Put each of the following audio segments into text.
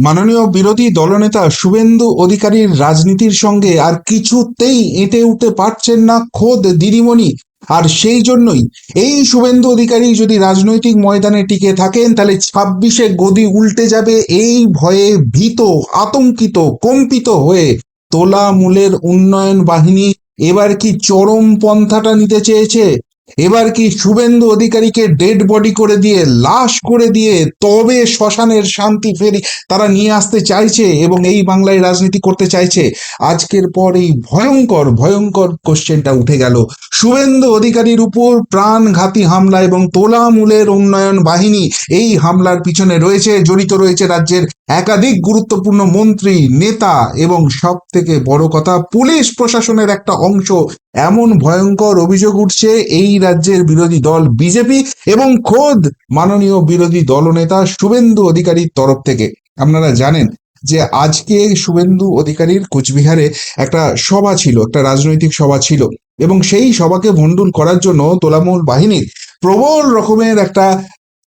মাননীয় বিরোধী দলনেতা শুভেন্দু অধিকারীর রাজনীতির সঙ্গে আর কিছুতেই এঁটে উঠতে পারছেন না খোদ দিদিমণি। আর সেই জন্যই এই শুভেন্দু অধিকারী যদি রাজনৈতিক ময়দানে টিকে থাকেন, তাহলে ছাব্বিশে গদি উল্টে যাবে এই ভয়ে ভীত, আতঙ্কিত, কম্পিত হয়ে। তোলামূলের উন্নয়ন বাহিনী এবার কি চরম পন্থাটা নিতে চেয়েছে? এবার কি শুভেন্দু অধিকারীকে ডেড বডি করে দিয়ে লাশ করে দিয়ে তবে শ্মশানের শান্তি ফেরি তারা নিয়ে আসতে চাইছে এবং এই বাংলায় রাজনীতি করতে চাইছে? আজকের পর এই ভয়ঙ্কর ভয়ঙ্কর কোশ্চেনটা উঠে গেল। শুভেন্দু অধিকারীর উপর প্রাণঘাতী হামলা এবং তোলামূলের উন্নয়ন বাহিনী এই হামলার পিছনে রয়েছে, জড়িত রয়েছে রাজ্যের একাধিক গুরুত্বপূর্ণ মন্ত্রী, নেতা এবং সব থেকে বড় কথা পুলিশ প্রশাসনের একটা অংশ এমন ভয়ঙ্কর অভিযোগ উঠছে এই রাজ্যের বিরোধী দল বিজেপি এবং খোদ মাননীয় বিরোধী দলনেতা শুভেন্দু অধিকারীর তরফ থেকে। আপনারা জানেন যে আজকে শুভেন্দু অধিকারীর কোচবিহারে একটা সভা ছিল, একটা রাজনৈতিক সভা ছিল এবং সেই সভাকে ভণ্ডুল করার জন্য তোলামূল বাহিনীর প্রবল রকমের একটা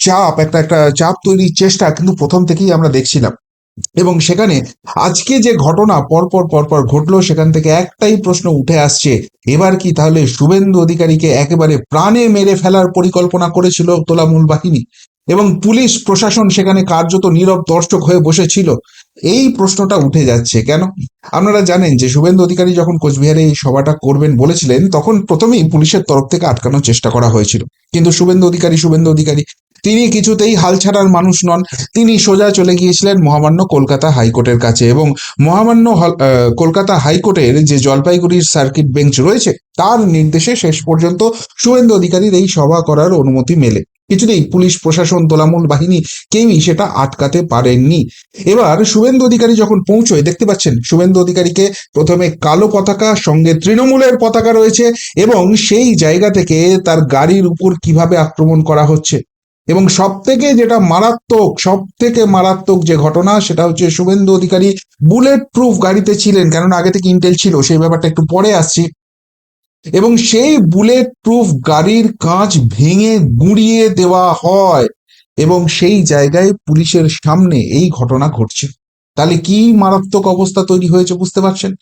চাপ, একটা একটা চাপ তৈরির চেষ্টা কিন্তু প্রথম থেকেই আমরা দেখছিলাম। এবং সেখানে আজকে যে ঘটনা পরপর পরপর ঘটলো, সেখান থেকে একটাই প্রশ্ন উঠে আসছে, এবার কি তাহলে শুভেন্দু অধিকারীকে একেবারে প্রাণে মেরে ফেলার পরিকল্পনা করেছিল তোলামূল বাহিনী? এবং পুলিশ, প্রশাসন সেখানে কার্যত নীরব দর্শক হয়ে বসেছিল? এই প্রশ্নটা উঠে যাচ্ছে কেন? আপনারা জানেন যে শুভেন্দু অধিকারী যখন কোচবিহারে এই সভাটা করবেন বলেছিলেন, তখন প্রথমেই পুলিশের তরফ থেকে আটকানোর চেষ্টা করা হয়েছিল। কিন্তু শুভেন্দু অধিকারী শুভেন্দু অধিকারী তিনি কিছুতেই হাল ছাড়ার মানুষ নন। তিনি সোজা চলে গিয়েছিলেন মহামান্য কলকাতা হাইকোর্টের কাছে এবং মহামান্য কলকাতা হাইকোর্টের যে জলপাইগুড়ির সার্কিট বেঞ্চ রয়েছে, তার নির্দেশে শেষ পর্যন্ত শুভেন্দু অধিকারীর এই সভা করার অনুমতি মেলে। কিছুতেই পুলিশ, প্রশাসন, তোলামূল বাহিনী কেউই সেটা আটকাতে পারেননি। এবার শুভেন্দু অধিকারী যখন পৌঁছয়, দেখতে পাচ্ছেন শুভেন্দু অধিকারীকে প্রথমে কালো পতাকা, সঙ্গে তৃণমূলের পতাকা রয়েছে এবং সেই জায়গা থেকে তার গাড়ির উপর কীভাবে আক্রমণ করা হচ্ছে। এবং সব থেকে যেটা মারাত্মক সব থেকে মারাত্মক যে ঘটনা, সেটা হচ্ছে শুভেন্দু অধিকারী বুলেট প্রুফ গাড়িতে ছিলেন, কেননা আগে থেকে ইন্টেল ছিল, সেই ব্যাপারটা একটু পরে আসছি। এবং সেই বুলেট প্রুফ গাড়ির কাঁচ ভেঙে গুঁড়িয়ে দেওয়া হয় এবং সেই জায়গায় পুলিশের সামনে এই ঘটনা ঘটছে। তাহলে কি মারাত্মক অবস্থা তৈরি হয়েছে বুঝতে পারছেন?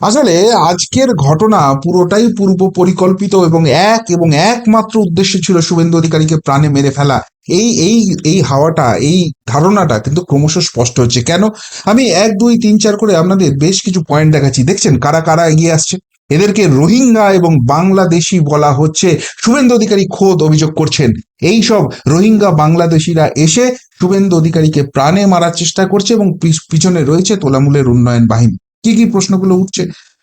আসলে আজকের ঘটনা পুরোটাই পূর্ব পরিকল্পিত এবং এক এবং একমাত্র উদ্দেশ্য ছিল শুভেন্দু অধিকারীকে প্রাণে মেরে ফেলা। এই এই এই হাওয়াটা, এই ধারণাটা কিন্তু ক্রমশ স্পষ্ট হচ্ছে। কেন? আমি এক, দুই, তিন, চার করে আপনাদের বেশ কিছু পয়েন্ট দেখাচ্ছি। দেখছেন, কারা কারা এগিয়ে আসছে? এদেরকে রোহিঙ্গা এবং বাংলাদেশি বলা হচ্ছে। শুভেন্দু অধিকারী খোদ অভিযোগ করছেন। এই সব রোহিঙ্গা বাংলাদেশিরা এসে শুভেন্দু অধিকারীকে প্রাণে মারার চেষ্টা করছে এবং পিছ- পিছনে রয়েছে তোলামূলের উন্নয়ন বাহিনী। কি কি প্রশ্নগুলো উঠছে?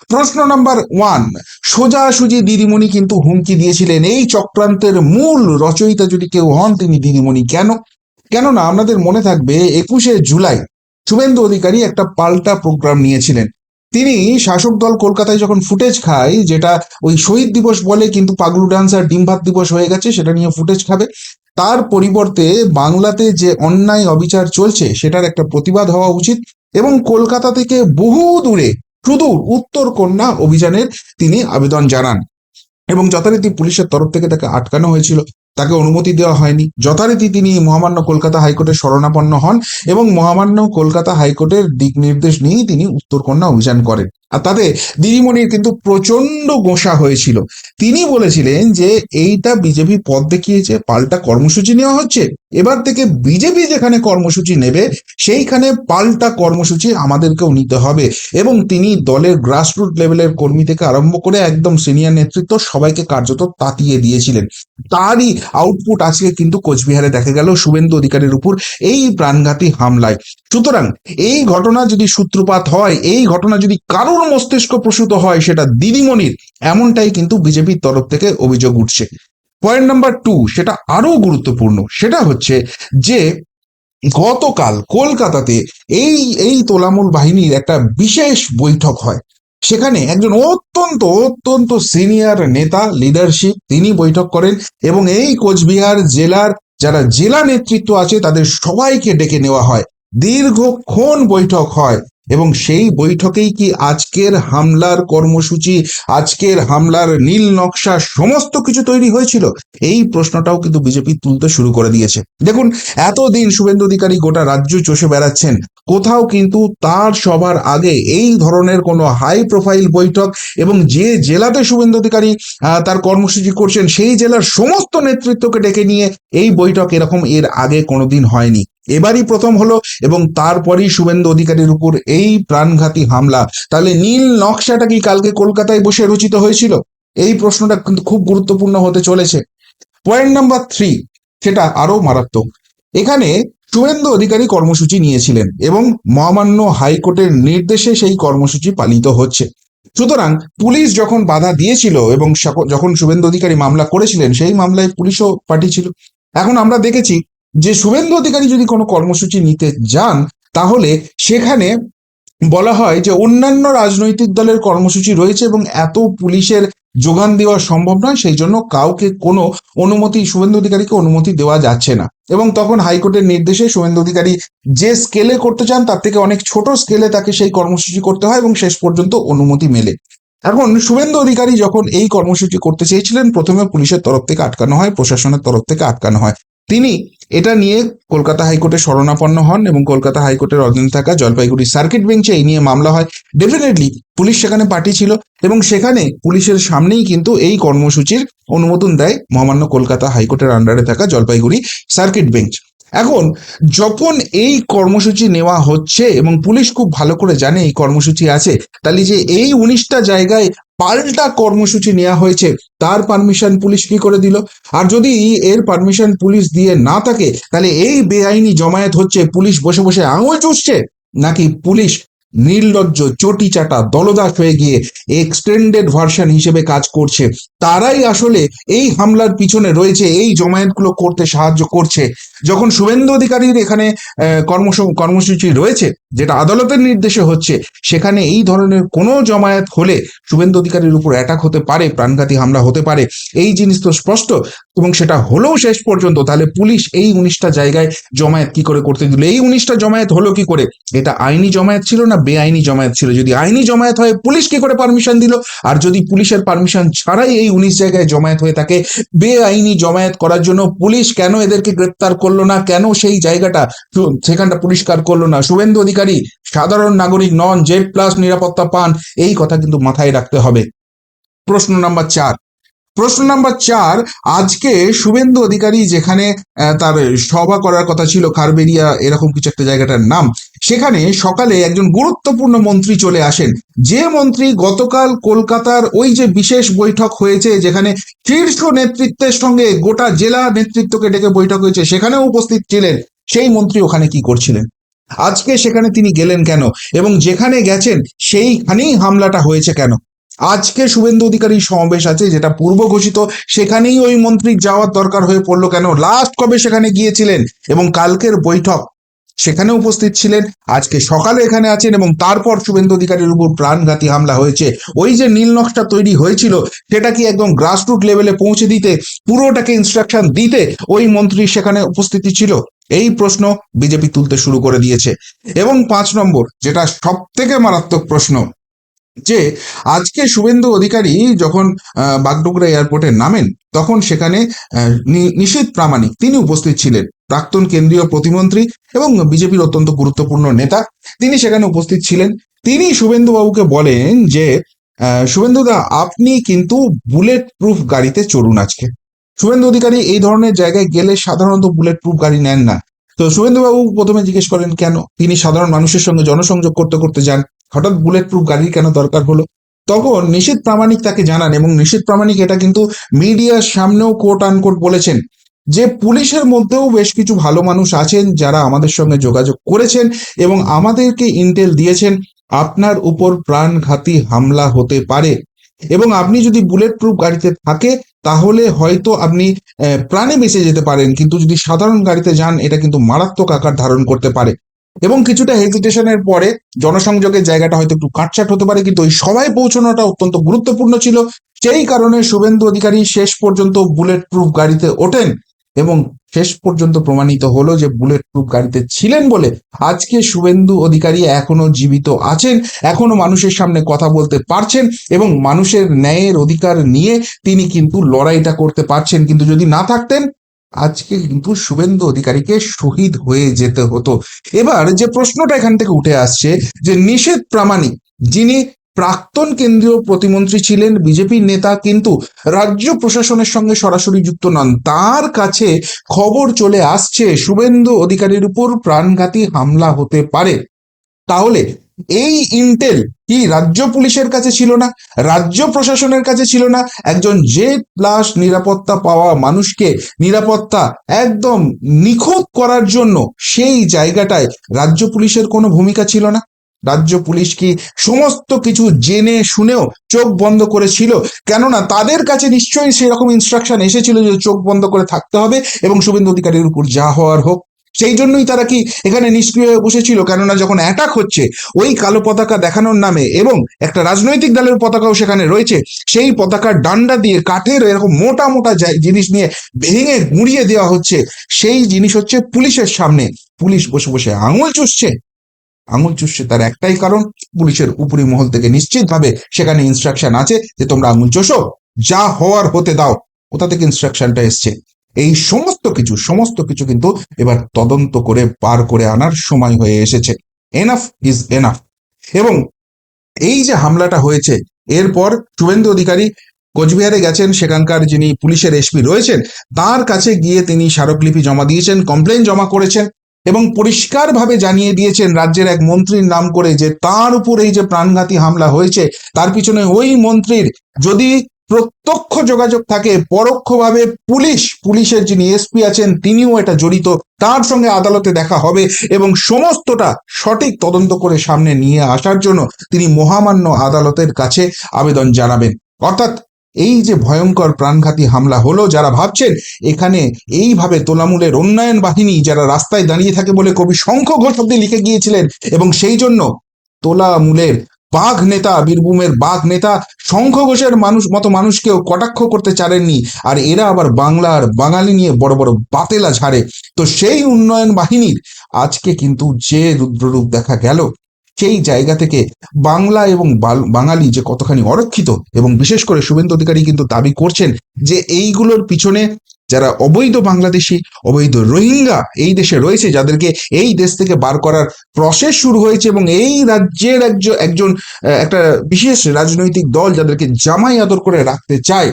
প্রশ্ন নাম্বার ওয়ান সোজাসুজি দিদিমণি কিন্তু হুমকি দিয়েছিলেন। এই চক্রান্তের মূল রচয়িতা যদি কেউ হন, তিনি দিদিমণি কেন? কেননা আপনাদের মনে থাকবে, একুশে জুলাই শুভেন্দু অধিকারী একটা পাল্টা প্রোগ্রাম নিয়েছিলেন। তিনি শাসক দল কলকাতায় যখন ফুটেজ খায়, যেটা ওই শহীদ দিবস বলে কিন্তু পাগলু ডান্স আর ডিম ভাত দিবস হয়ে গেছে, সেটা নিয়ে ফুটেজ খাবে। তার পরিবর্তে বাংলাতে যে অন্যায় অবিচার চলছে, সেটার একটা প্রতিবাদ হওয়া উচিত। এবং কলকাতা থেকে বহু দূরে সুদূর উত্তর কন্যা অভিযানের তিনি আবেদন জানান। এবং যথারীতি পুলিশের তরফ থেকে তাকে আটকানো হয়েছিল। তাকে অনুমতি দেওয়া হয়নি। যথারীতি তিনি মহামান্য কলকাতা হাইকোর্টের শরণাপন্ন হন এবং মহামান্য কলকাতা হাইকোর্টের দিক নির্দেশ নিয়েই তিনি উত্তরকন্যা অভিযান করেন। আর তাতে দিদিমণির কিন্তু প্রচণ্ড গোসা হয়েছিল। তিনি বলেছিলেন যে, এইটা বিজেপি পদ দেখিয়েছে, পাল্টা কর্মসূচি নেওয়া হচ্ছে এবার থেকে বিজেপি যেখানে কর্মসূচি নেবে, সেইখানে পাল্টা কর্মসূচি আমাদেরকেও নিতে হবে। এবং তিনি দলের গ্রাসরুট লেভেলের কর্মী থেকে আরম্ভ করে একদম সিনিয়র নেতৃত্ব সবাইকে কার্যত তাতিয়ে দিয়েছিলেন। তারই আউটপুট আজকে কিন্তু কোচবিহারে দেখা গেল শুভেন্দু অধিকারীর উপর এই প্রাণঘাতী হামলায়। সুতরাং এই ঘটনা যদি সূত্রপাত হয়, এই ঘটনা যদি কারোর মস্তিষ্ক প্রসূত হয়, সেটা দিদিমণির, এমনটাই কিন্তু বিজেপির তরফ থেকে অভিযোগ উঠছে। পয়েন্ট নাম্বার টু সেটা আরও গুরুত্বপূর্ণ, সেটা হচ্ছে যে গতকাল কলকাতাতে এই এই তোলামূল বাহিনীর একটা বিশেষ বৈঠক হয়। সেখানে একজন অত্যন্ত অত্যন্ত সিনিয়র নেতা লিডারশিপ তিনি বৈঠক করেন এবং এই কোচবিহার জেলার যারা জেলা নেতৃত্ব আছে, তাদের সবাইকে ডেকে নেওয়া হয়। দীর্ঘক্ষণ বৈঠক হয়। এবং সেই বৈঠকেই কি আজকের হামলার কর্মসূচি, আজকের হামলার নীল নকশা সমস্ত কিছু তৈরি হয়েছিল? এই প্রশ্নটাও কিন্তু বিজেপি তুলতে শুরু করে দিয়েছে। দেখুন, এতদিন শুভেন্দু অধিকারী গোটা রাজ্য চষে বেড়াচ্ছেন। কোথাও কিন্তু তার সবার আগে এই ধরনের কোনো হাই প্রোফাইল বৈঠক এবং যে জেলাতে শুভেন্দু অধিকারী তার কর্মসূচি করছেন, সেই জেলার সমস্ত নেতৃত্বকে ডেকে নিয়ে এই বৈঠক এরকম এর আগে কোনোদিন হয়নি। এবারই প্রথম হলো এবং তারপরেই শুভেন্দু অধিকারীর উপর এই প্রাণঘাতী হামলা। তাহলে নীল নকশাটা কি কালকে কলকাতায় বসে রচিত হয়েছিল? এই প্রশ্নটা কিন্তু খুব গুরুত্বপূর্ণ হতে চলেছে। পয়েন্ট নাম্বার থ্রি সেটা আরও মারাত্মক। এখানে শুভেন্দু অধিকারী কর্মসূচি নিয়েছিলেন এবং মহামান্য হাইকোর্টের নির্দেশে সেই কর্মসূচি পালিত হচ্ছে। সুতরাং পুলিশ যখন বাধা দিয়েছিল এবং যখন শুভেন্দু অধিকারী মামলা করেছিলেন, সেই মামলায় পুলিশও পাঠিয়েছিল এখন আমরা দেখেছি যে শুভেন্দু অধিকারী যদি কোনো কর্মসূচি নিতে যান, তাহলে সেখানে বলা হয় যে অন্যান্য রাজনৈতিক দলের কর্মসূচি রয়েছে এবং এত পুলিশের যোগান দেওয়া সম্ভব নয়, সেই জন্য কাউকে কোনো অনুমতি, শুভেন্দু অধিকারীকে অনুমতি দেওয়া যাচ্ছে না। এবং তখন হাইকোর্টের নির্দেশে শুভেন্দু অধিকারী যে স্কেলে করতে চান, তার থেকে অনেক ছোট স্কেলে তাকে সেই কর্মসূচি করতে হয় এবং শেষ পর্যন্ত অনুমতি মেলে। এখন শুভেন্দু অধিকারী যখন এই কর্মসূচি করতে চেয়েছিলেন, প্রথমে পুলিশের তরফ থেকে আটকানো হয়, প্রশাসনের তরফ থেকে আটকানো হয়। তিনি এটা নিয়ে কলকাতা হাইকোর্টে শরণাপন্ন হন এবং কলকাতা হাইকোর্টের অধীনে থাকা জলপাইগুড়ি সার্কিট বেঞ্চে এই নিয়ে মামলা হয়। ডেফিনেটলি পুলিশ সেখানে পার্টি ছিল এবং সেখানে পুলিশের সামনেই কিন্তু এই কর্মসূচির অনুমোদন দেয় মহামান্য কলকাতা হাইকোর্টের আন্ডারে থাকা জলপাইগুড়ি সার্কিট বেঞ্চ। এখন যখন এই কর্মসূচি নেওয়া হচ্ছে এবং পুলিশ খুব ভালো করে জানে এই কর্মসূচি আছে, তাহলে যে এই উনিশটা জায়গায় পাল্টা কর্মসূচি নেওয়া হয়েছে, তার পারমিশন পুলিশ কি করে দিল? আর যদি এর পারমিশন পুলিশ দিয়ে না থাকে, তাহলে এই বেআইনি জমায়েত হচ্ছে, পুলিশ বসে বসে আঙুল চুষছে? নাকি পুলিশ নির্লজ্জ চটি চাটা দলদাস হয়ে গিয়ে এক্সটেন্ডেড ভার্সন হিসেবে কাজ করছে। তারাই আসলে এই হামলার পিছনে রয়েছে, এই জমায়েতগুলো করতে সাহায্য করছে। যখন শুভেন্দু অধিকারীর এখানে কর্মস, কর্মসূচি রয়েছে, যেটা আদালতের নির্দেশে হচ্ছে, সেখানে এই ধরনের কোনো জমায়েত হলে শুভেন্দু অধিকারীর উপর অ্যাটাক হতে পারে, প্রাণঘাতী হামলা হতে পারে। এই জিনিস তো স্পষ্ট। এবং সেটা হলেও শেষ পর্যন্ত, তাহলে পুলিশ এই উনিশটা জায়গায় জমায়েত কি করে করতে দিল? এই উনিশটা জমায়েত হলো কি করে? এটা আইনি জমায়েত ছিল না বেআইনি জমায়েত ছিল? যদি আইনি জমায়েত হয়, পুলিশ কি করে পারমিশন দিল? আর যদি পুলিশের পারমিশন ছাড়াই এই উনিশ জায়গায় জমায়েত হয়ে থাকে, বেআইনি জমায়েত করার জন্য পুলিশ কেন এদেরকে গ্রেপ্তার করল না? কেন সেই জায়গাটা সেখানটা পরিষ্কার করল না? শুভেন্দু অধিকারী, সাধারণ নাগরিক নন, জেড প্লাস নিরাপত্তা পান, এই কথা কিন্তু মাথায় রাখতে হবে। প্রশ্ন নাম্বার চার প্রশ্ন নাম্বার চার, আজকে শুভেন্দু অধিকারী যেখানে তার সভা করার কথা ছিল খারবেরিয়া এরকম কিছু একটা জায়গাটার নাম, সেখানে সকালে একজন গুরুত্বপূর্ণ মন্ত্রী চলে আসেন। যে মন্ত্রী গতকাল কলকাতার ওই যে বিশেষ বৈঠক হয়েছে, যেখানে শীর্ষ নেতৃত্বের সঙ্গে গোটা জেলা নেতৃত্বকে ডেকে বৈঠক হয়েছে, সেখানেও উপস্থিত ছিলেন। সেই মন্ত্রী ওখানে কি করছিলেন? আজকে সেখানে তিনি গেলেন কেন? এবং যেখানে গেছেন, সেইখানেই হামলাটা হয়েছে কেন? আজকে শুভেন্দু অধিকারী সমাবেশ আছে, যেটা পূর্ব ঘোষিত। সেখানেই ওই মন্ত্রীর যাওয়ার দরকার হয়ে পড়ল কেন? লাস্ট কবে সেখানে গিয়েছিলেন? এবং কালকের বৈঠক সেখানে উপস্থিত ছিলেন। আজকে সকালে এখানে আছেন এবং তারপর শুভেন্দু অধিকারীর উপর প্রাণঘাতী হামলা হয়েছে। ওই যে নীল নকশা তৈরি হয়েছিল, সেটা কি একদম গ্রাসরুট লেভেলে পৌঁছে দিতে, পুরোটাকে ইনস্ট্রাকশন দিতে ওই মন্ত্রী সেখানে উপস্থিতি ছিল? এই প্রশ্ন বিজেপি তুলতে শুরু করে দিয়েছে। এবং পাঁচ নম্বর, যেটা সব থেকে মারাত্মক প্রশ্ন যে আজকে শুভেন্দু অধিকারী যখন বাগডোগরা এয়ারপোর্টে নামেন তখন সেখানে আহ, নি- প্রামাণিক তিনি উপস্থিত ছিলেন। প্রাক্তন কেন্দ্রীয় প্রতিমন্ত্রী এবং বিজেপির অত্যন্ত গুরুত্বপূর্ণ নেতা তিনি সেখানে উপস্থিত ছিলেন। তিনি শুভেন্দু বাবুকে বলেন যে শুভেন্দুদা আপনি কিন্তু বুলেট প্রুফ গাড়িতে চড়ুন আজকে। শুভেন্দু অধিকারী এই ধরনের জায়গায় গেলে সাধারণত বুলেট প্রুফ গাড়ি নেন না। তো শুভেন্দু বাবু প্রথমে জিজ্ঞেস করেন কেন? তিনি সাধারণ মানুষের সঙ্গে জনসংযোগ করতে করতে যান। হঠাৎ বুলেট প্রুফ গাড়ির কেন দরকার হলো? তখন নিশীথ প্রামাণিক তাকে জানান এবং নিশীথ প্রামাণিক এটা কিন্তু মিডিয়ার সামনেও কোট আনকোট বলেছেন যে পুলিশের মধ্যেও বেশ কিছু ভালো মানুষ আছেন যারা আমাদের সঙ্গে যোগাযোগ করেছেন এবং আমাদেরকে ইন্টেল দিয়েছেন আপনার উপর প্রাণঘাতী হামলা হতে পারে। এবং আপনি যদি বুলেট প্রুফ গাড়িতে থাকে তাহলে হয়তো আপনি প্রাণে বেঁচে যেতে পারেন, কিন্তু যদি সাধারণ গাড়িতে যান এটা কিন্তু মারাত্মক আকার ধারণ করতে পারে। এবং কিছুটা হেজিটেশনের পরে জনসংযোগের জায়গাটা হয়তো একটু কাটছাট হতে পারে, কিন্তু ওই সবাই পৌঁছানোটা অত্যন্ত গুরুত্বপূর্ণ ছিল। সেই কারণে শুভেন্দু অধিকারী শেষ পর্যন্ত বুলেট প্রুফ গাড়িতে ওঠেন এবং শেষ পর্যন্ত প্রমাণিত হলো যে বুলেট প্রুফ গাড়িতে ছিলেন বলে আজকে শুভেন্দু অধিকারী এখনও জীবিত আছেন, এখনও মানুষের সামনে কথা বলতে পারছেন এবং মানুষের ন্যায়ের অধিকার নিয়ে তিনি কিন্তু লড়াইটা করতে পারছেন। কিন্তু যদি না থাকতেন আজকে কিন্তু শুভেন্দু অধিকারীকে শহীদ হয়ে যেতে হতো। এবার যে প্রশ্নটা এখান থেকে উঠে আসছে যে নিষেধ প্রামাণিক, যিনি প্রাক্তন কেন্দ্রীয় প্রতিমন্ত্রী ছিলেন, বিজেপির নেতা, কিন্তু রাজ্য প্রশাসনের সঙ্গে সরাসরি যুক্ত নন, তার কাছে খবর চলে আসছে শুভেন্দু অধিকারীর উপর প্রাণঘাতী হামলা হতে পারে। তাহলে এই ইন্টেল কি রাজ্য পুলিশের কাছে ছিল না? রাজ্য প্রশাসনের কাছে ছিল না? একজন জে প্লাস নিরাপত্তা পাওয়া মানুষকে নিরাপত্তা একদম নিখুঁত করার জন্য সেই জায়গাটায় রাজ্য পুলিশের কোনো ভূমিকা ছিল না? রাজ্য পুলিশ কি সমস্ত কিছু জেনে শুনেও চোখ বন্ধ করেছিল? কেননা তাদের কাছে নিশ্চয়ই সেরকম ইনস্ট্রাকশন এসেছিল যে চোখ বন্ধ করে থাকতে হবে এবং শুভেন্দু অধিকারীর উপর যা হওয়ার হোক। সেই জন্যই তারা কি এখানে নিষ্ক্রিয় হয়ে বসেছিল? কেননা যখন অ্যাটাক হচ্ছে, ওই কালো পতাকা দেখানোর নামে এবং একটা রাজনৈতিক দলের পতাকাও সেখানে রয়েছে, সেই পতাকার ডান্ডা দিয়ে কাঠের এরকম মোটা মোটা জিনিস নিয়ে ভেঙে গুঁড়িয়ে দেওয়া হচ্ছে, সেই জিনিস হচ্ছে পুলিশের সামনে। পুলিশ বসে বসে আঙুল চুষছে। আঙুল চুষছে তার একটাই কারণ, পুলিশের উপরি মহল থেকে নিশ্চিতভাবে সেখানে ইনস্ট্রাকশন আছে যে তোমরা আঙুল চষো, যা হওয়ার হতে দাও। কোথা থেকে ইনস্ট্রাকশনটা এসছে। এই সমস্ত কিছু সমস্ত কিছু কিন্তু এবার তদন্ত করে পার করে আনার সময় হয়ে এসেছে। এনাফ ইজ এনাফ এবং এই যে হামলাটা হয়েছে, এরপর শুভেন্দু অধিকারী কোচবিহারে গেছেন, সেখানকার যিনি পুলিশের এসপি রয়েছেন, তার কাছে গিয়ে তিনি স্মারকলিপি জমা দিয়েছেন কমপ্লেন জমা করেছেন এবং পরিষ্কারভাবে জানিয়ে দিয়েছেন রাজ্যের এক মন্ত্রীর নাম করে যে তার উপর এই যে প্রাণঘাতী হামলা হয়েছে, তার পিছনে ওই মন্ত্রীর যদি প্রত্যক্ষ যোগাযোগ থাকে পরোক্ষভাবে পুলিশ, পুলিশের যিনি এসপি আছেন তিনিও এটা জড়িত। তার সঙ্গে আদালতে দেখা হবে এবং সমস্তটা সঠিক তদন্ত করে সামনে নিয়ে আসার জন্য তিনি মহামান্য আদালতের কাছে আবেদন জানাবেন। অর্থাৎ এই যে ভয়ঙ্কর প্রাণঘাতী হামলা হলো, যারা ভাবছেন এখানে এইভাবে তোলামূলের উন্নয়ন বাহিনী যারা রাস্তায় দাঁড়িয়ে থাকে বলে কবি শঙ্খ ঘোষ অব্দি লিখে গিয়েছিলেন এবং সেই জন্য তোলামূলের বাঘ নেতা, বীরভূমের বাঘ নেতা, শঙ্খ ঘোষের মানুষ, মতো মানুষকেও কটাক্ষ করতে চারেননি আর এরা আবার বাংলার বাঙালি নিয়ে বড় বড় বাতেলা ঝাড়ে। তো সেই উন্নয়ন বাহিনীর আজকে কিন্তু যে রুদ্ররূপ দেখা গেল, সেই জায়গা থেকে বাংলা এবং বাঙালি যে কতখানি অরক্ষিত এবং বিশেষ করে শুভেন্দু অধিকারী কিন্তু দাবি করছেন যে এইগুলোর পিছনে যারা অবৈধ বাংলাদেশি, অবৈধ রোহিঙ্গা এই দেশে রয়েছে, যাদেরকে এই দেশ থেকে বার করার প্রসেস শুরু হয়েছে এবং এই রাজ্যের একজন একজন একটা বিশেষ রাজনৈতিক দল যাদেরকে জামাই আদর করে রাখতে চায়,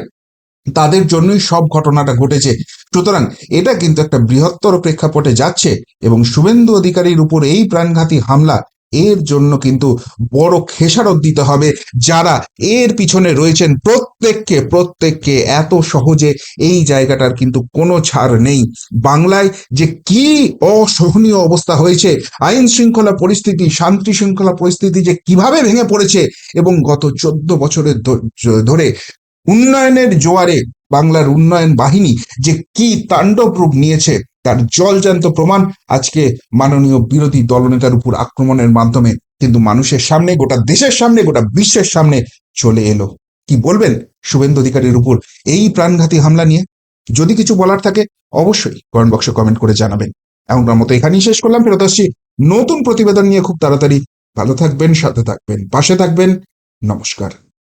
তাদের জন্যই সব ঘটনাটা ঘটেছে। সুতরাং এটা কিন্তু একটা বৃহত্তর প্রেক্ষাপটে যাচ্ছে এবং শুভেন্দু অধিকারীর উপর এই প্রাণঘাতী হামলা এর জন্য কিন্তু বড় খেসারত দিতে হবে যারা এর পিছনে রয়েছেন প্রত্যেককে প্রত্যেককে এত সহজে এই জায়গাটার কিন্তু কোনো ছাড় নেই। বাংলায় যে কি অসহনীয় অবস্থা হয়েছে, আইন শৃঙ্খলা পরিস্থিতি, শান্তি শৃঙ্খলা পরিস্থিতি যে কীভাবে ভেঙে পড়েছে এবং গত চোদ্দ বছরের ধরে উন্নয়নের জোয়ারে বাংলার উন্নয়ন বাহিনী যে কি তাণ্ডব রূপ নিয়েছে তার জলজান্ত প্রমাণ আজকে মাননীয় বিরোধী দলনেতার উপর আক্রমণের মাধ্যমে কিন্তু মানুষের সামনে, গোটা দেশের সামনে, গোটা বিশ্বের সামনে চলে এলো। কি বলবেন শুভেন্দু অধিকারীর উপর এই প্রাণঘাতী হামলা নিয়ে? যদি কিছু বলার থাকে অবশ্যই কমেন্ট বক্সে কমেন্ট করে জানাবেন। এমনকার মতো এখানেই শেষ করলাম, ফেরত আসছি নতুন প্রতিবেদন নিয়ে খুব তাড়াতাড়ি। ভালো থাকবেন, সাথে থাকবেন, পাশে থাকবেন। নমস্কার।